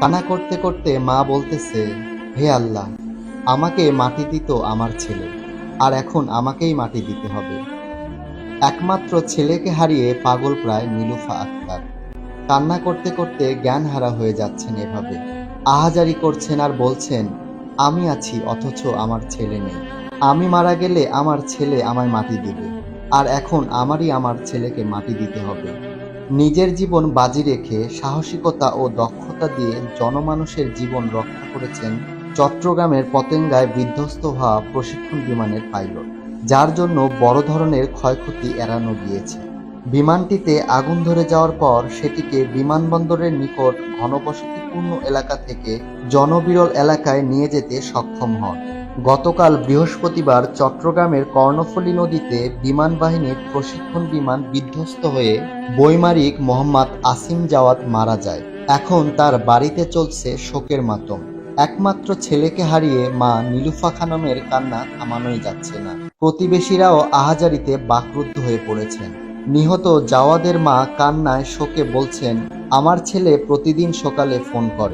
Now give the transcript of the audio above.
কানা করতে করতে মা বলতেছে হে আল্লাহ আমাকে মাটি দিত আমার ছেলে আর এখন আমাকেই মাটি দিতে হবে। একমাত্র ছেলেকে হারিয়ে পাগল প্রায় নীলুফা আক্তার। কান্না করতে করতে জ্ঞান হারা হয়ে যাচ্ছেন এভাবে। আহাজারি করছেন আর বলছেন আমি আছি অথচ আমার ছেলে নেই। আমি মারা গেলে আমার ছেলে আমায় মাটি দিবে আর এখন আমারই আমার ছেলেকে মাটি দিতে হবে। নিজের জীবন বাজি রেখে সাহসিকতা ও দক্ষতা দিয়ে জনমানুষের জীবন রক্ষা করেছেন চট্টগ্রামের পতেঙ্গায় বিধ্বস্ত হওয়া প্রশিক্ষণ বিমানের পাইলট, যার জন্য বড় ধরনের ক্ষয়ক্ষতি এড়ানো গিয়েছে। বিমানটিতে আগুন ধরে যাওয়ার পর সেটিকে বিমানবন্দরের নিকট ঘনবসতিপূর্ণ এলাকা থেকে জনবিরল এলাকায় নিয়ে যেতে সক্ষম হন। গতকাল বৃহস্পতিবার চট্টগ্রামের কর্ণফুলী নদীতে বিমান বাহিনীর প্রশিক্ষণ বিমান বিধ্বস্ত হয়ে বৈমারিক মোহাম্মদ আসিম জাওয়াত মারা যায়। এখন তার বাড়িতে চলছে শোকের মাতম। একমাত্র ছেলেকে হারিয়ে মা নীলুফা খানমের কান্না থামানোই যাচ্ছে না। প্রতিবেশীরাও আহাজারিতে বাকরুদ্ধ হয়ে পড়েছেন। নিহত জাওয়াদের মা কান্নায় শোকে বলছেন, আমার ছেলে প্রতিদিন সকালে ফোন করে।